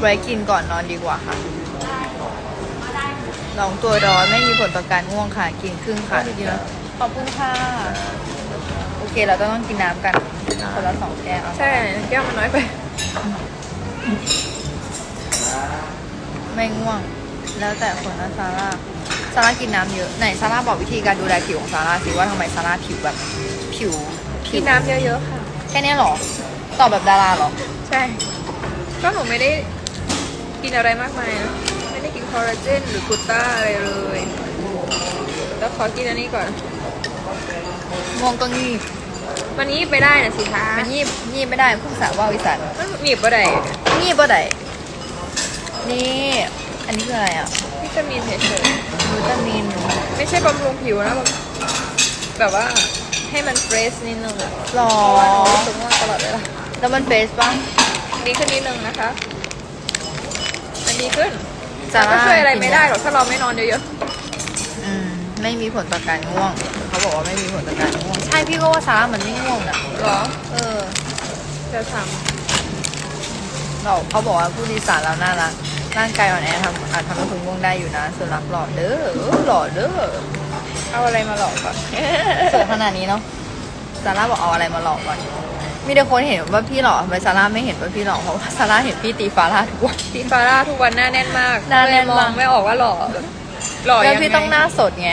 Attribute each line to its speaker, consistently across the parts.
Speaker 1: ไว้กินก่อนนอนดีกว่าค่ะลองตัวร้อนไม่มีผลต่อการง่วงค่ะ กินครึ่งค่ะทีละขอบคุณค่ะ โอเคเราต้องกินน้ำกันคนละสองแก้วเอา
Speaker 2: ใช่แก้วมันน้อยไป
Speaker 1: ไม่ง่วง แล้วแต่คนนะซาร่าซาร่ากินน้ำเยอะไหนซาร่าบอกวิธีการดูแลผิวของซาร่าสิว่าทำไมซาร่าผิวแบบผิว
Speaker 2: กินน้ำเยอะๆค่ะ
Speaker 1: แค่เนี้ยเหรอตอบแบบดาราเหรอ
Speaker 2: ใช่ ก็หนูไม่ได้ กินอะไรมากมายนะไม่ได้กินคอลลาเจนหรือกลูต้าอะไรเลยแล้วขอกินอันนี้ก่อน
Speaker 1: ง่วงก็งีบ
Speaker 2: วันนี้ไปได้นะสิคะ
Speaker 1: มันงีบงีบไม่ได้พูดภาษาว่าวิสัน
Speaker 2: มันหนีบบ่ได้
Speaker 1: งีบบ่ได้นี่อันนี้คืออะไรอะ
Speaker 2: วิตามินเฉย
Speaker 1: วิตามิน
Speaker 2: ๆไม่ใช่บำรุงผิวนะแบบแบบว่าให้มันเฟรชนิดนึงอะ
Speaker 1: หรอ
Speaker 2: เพราะว่าหนูรู้สึกง่วงตลอดเวลา
Speaker 1: แล้วมันเฟสบ้าง
Speaker 2: ดีขึ้นนิดนึงนะคะมัน ดีขึ้น
Speaker 1: ซา
Speaker 2: แต่
Speaker 1: ร่า
Speaker 2: ก็ช่วยอะไรไม่ได้หรอกถ้าเราไม่นอนเยอะ
Speaker 1: อืมไม่มีผลต่อการง่วง เขาบอกว่าไม่มีผลต่อการง่วง ใช่พี่ก็ว่าซาร่ามันไม่ง่วงนะ
Speaker 2: ๆหรอ
Speaker 1: เออ
Speaker 2: จะท
Speaker 1: เราเขาบอกว่าผู้ดีสารเราน่ารัก ร่างกายอ่อนแอทำอาจทำให้คุณง่วงได้อยู่นะส่วนรักหล่อเด้อเออหล่อเด้อำ
Speaker 2: เอาอะไรมาหลอกก่อน
Speaker 1: สวยขนาดนี้เนาะซาร่าบอกเอาอะไรมาหลอกก่อน มีแต่คนเห็นว่าพี่หล่อทำไมซาร่าไม่เห็นว่าพี่หล่อเพราะว่าซาร่าเห็นพี่ตีฟาร่าทุกวัน
Speaker 2: ตีฟาร่าทุกวันหน้าแน่นมาก
Speaker 1: หน้าแน่น
Speaker 2: เลยม
Speaker 1: มา
Speaker 2: อกงไม่ออกว่าหล่อแบบหล่อ
Speaker 1: แล้ว
Speaker 2: ยังไง
Speaker 1: พี่ต้องหน้าสดไง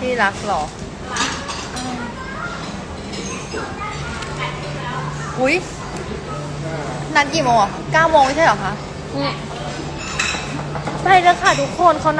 Speaker 1: พี่รักหล่ออุ้ยนัดกี่โมงอะเก้าโมงไม่ใช่เหรอคะ
Speaker 2: อืม
Speaker 1: ไปแล้วค่ะทุกคนเขา